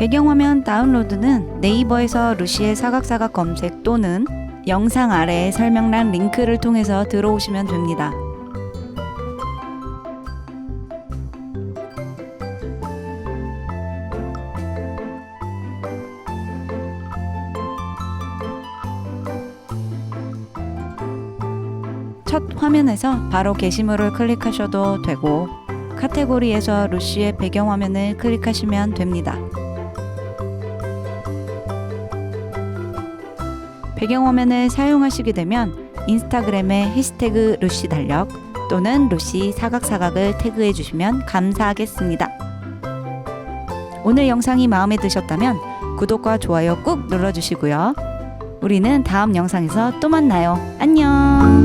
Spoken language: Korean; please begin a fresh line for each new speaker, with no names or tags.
배경화면 다운로드는 네이버에서 루시의 사각사각 검색 또는 영상 아래 설명란 링크를 통해서 들어오시면 됩니다. 첫 화면에서 바로 게시물을 클릭하셔도 되고 카테고리에서 루시의 배경화면을 클릭하시면 됩니다. 배경화면을 사용하시게 되면 인스타그램에 해시태그 루시 달력 또는 루시 사각사각을 태그해 주시면 감사하겠습니다. 오늘 영상이 마음에 드셨다면 구독과 좋아요 꾹 눌러주시고요. 우리는 다음 영상에서 또 만나요. 안녕!